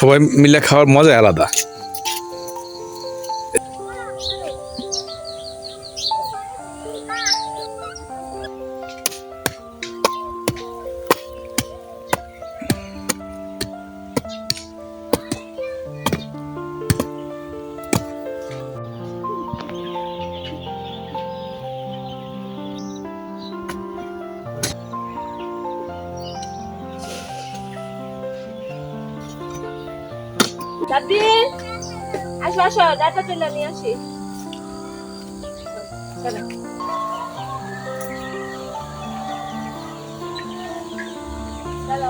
সবাই মিলে খাওয়ার মজা আলাদা। সাব্বির আসো আসো ডাটা তুলে নিয়ে আসি।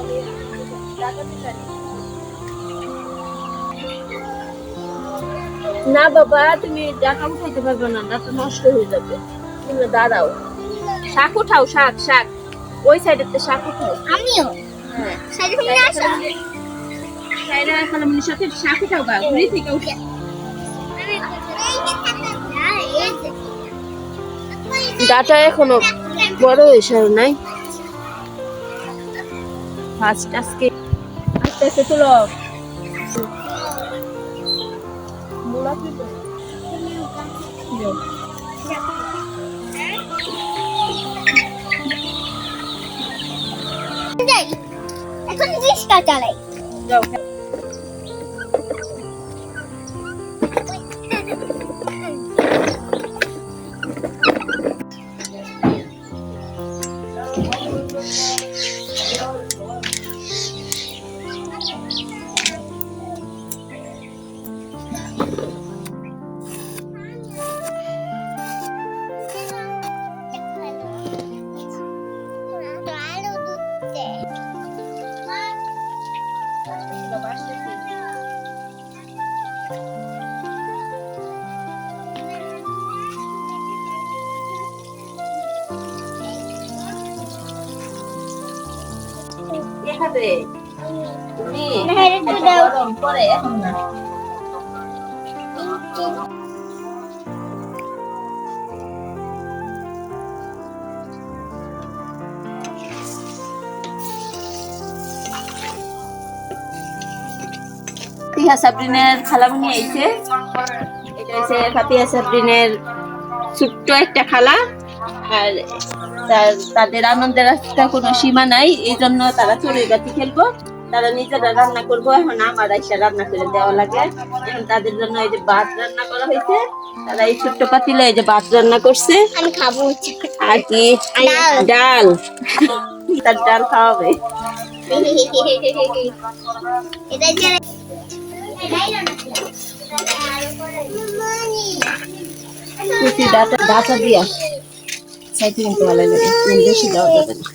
আমি ডাটা না বাবা তুমি ডাটা উঠাইতে পারবে না ডাটা নষ্ট হয়ে যাবে। তুমি দাঁড়াও। শাক উঠাও শাক শাক। ওই সাইডেতে শাক উঠাও। আমিও? হ্যাঁ। সাইডে আসো। সাইডে খালামনির সাথে শাক উঠাও গা ঘুরি থেকে উঠে। ডাটা এখনও বড় হয়েছে নাই। ফার্স্ট আজকে আস্তে আস্তে তুলো এখন রিক্সা চালাই। যাও। 네. তুমি হ্যাঁ। গরম এখন না। ফাতিহা সাবরিনের খালামুনি আইছে। এটা হচ্ছে ফাতিহা সাবরিনের ছোট্ট একটা খালা। আর তাদের আনন্দের একটা কোনো সীমা নাই এই জন্য তারা চড়ুই বাতি খেলব। তারা নিজেরা রান্না করব এখন আমার এসে রান্না করে দেওয়া লাগে। এখন তাদের জন্য এই যে ভাত রান্না করা হয়েছে তারা এই ছোট্ট পাতিলে এই যে ভাত রান্না করছে। আমি খাব। আর কি? ডাল। তার ডাল খাওয়াবে ডাটা দিয়া। সাইতে কিন্তু ভালো লাগে নুন বেশি দেওয়া যাবে না।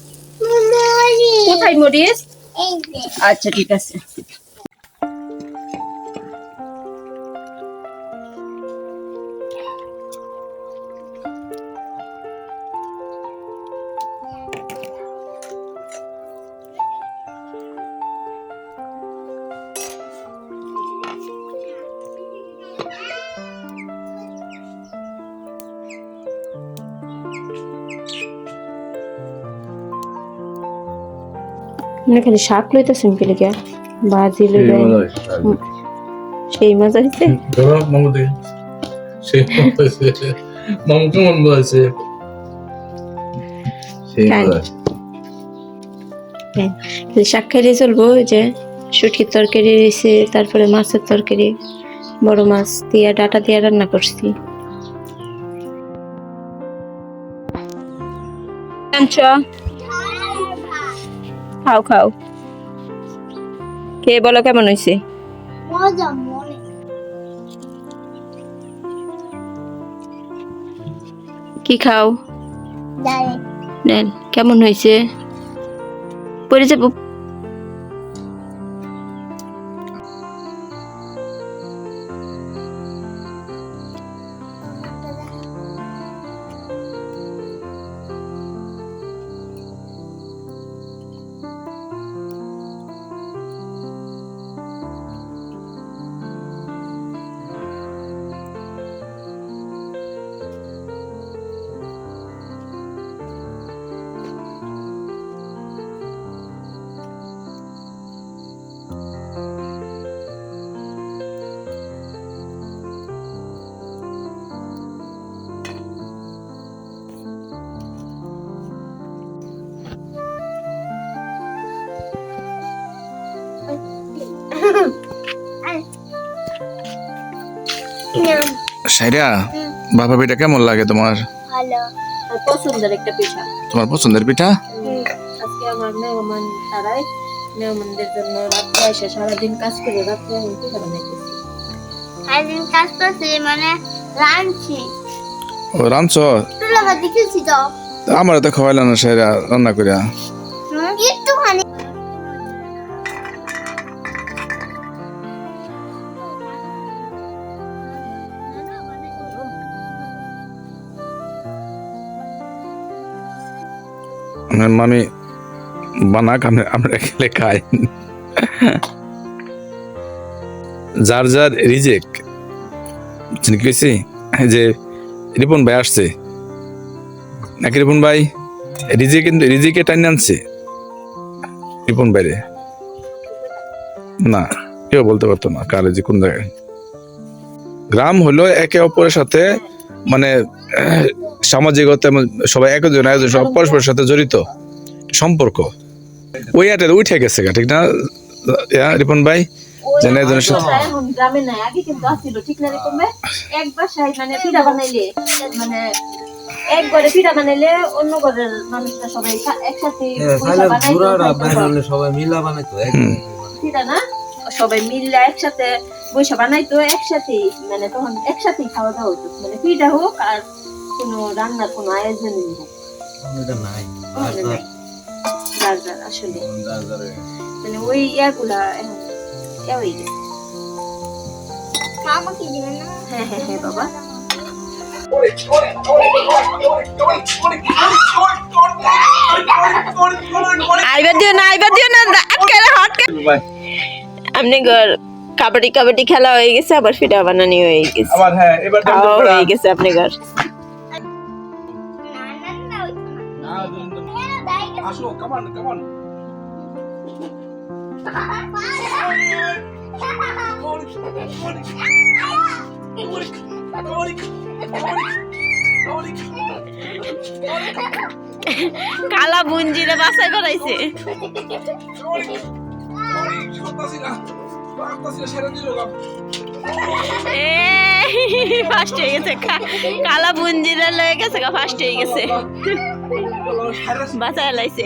কোথায় মরিস? আচ্ছা ঠিক আছে। মানে খালি শাক লইতেছেন কি লিখে ভাজি লইলে সেই মজা ধরো মামু সেই। মামু কেমন বলেছে খালি শাক খাইলে চলবো ওই যে শুটকির তরকারি রয়েছে তারপরে মাছের তরকারি বড় মাছ দিয়ে ডাটা দিয়ে রান্না করছি? খাও খাও। কে বলো কেমন হয়েছে? কি খাও? ডাল। কেমন হয়েছে? পরে যাব। সাইরা বাবা পিঠা কেমন লাগে তোমার? পছন্দের পিঠা। তোমার পছন্দের পিঠা? আমার ও তো। আমার না সাইরা রান্না করিয়া মামি, বানাক, আমরা আমরা খাই। যার যার রিজেক কইছি? যে রিপন ভাই আসছে। নাকি রিপন ভাই? রিজে কিন্তু রিজিকে টাইনে আনছে। রিপন বাইরে না, কেউ বলতে পারতো না কার যে কোন জায়গায়। গ্রাম হলো একে অপরের সাথে মানে সামাজিকতা এবং সবাই একজন একজন সব পরস্পরের সাথে জড়িত। সম্পর্ক। ওই আটে উঠে গেছে ঠিক না? ইয়া, রিপন ভাই? যেন একজনের সাথে। গ্রামে নাই আগে কিন্তু আসছিল ঠিক না রে কমবে এক বাসায় মানে পিঠা বানাইলে মানে এক ঘরে পিঠা বানাইলে অন্য ঘরের মানুষরা সবাই একসাথে বানাইতো, বুড়ারা খাইতো বাইরে সব। হলে সবাই মিলা বানাইতো পিঠা না? সবাই মিললে একসাথে বৈশা বানাইতো একসাথে মানে তখন একসাথে খাওয়া দাওয়া হতো মানে পিঠা হোক আর কোনো রান্নার কোনো এটা নাই। আসলে। মানে ওই ইয়াগুলা ইয়া হয়ে গেছে। মামা কি দিবেন না? হ্যাঁ হ্যাঁ হ্যাঁ বাবা। আইবার দিও না আইবার দিও না আটকে আটকে আপনি ঘর কাবাডি কাবাডি খেলা হয়ে গেছে আবার ফিটা বানানি হয়ে গেছে। আবার হ্যাঁ এবার হয়ে গেছে আপনি ঘর। আসো কামান কামান কালা বুঞ্জিরে বাসায় বেড়াইছে ফার্স্ট হয়ে গেছে কালা বুঞ্জিরা লয়ে গেছে ফার্স্ট হয়ে গেছে। বাসায় লাইছে।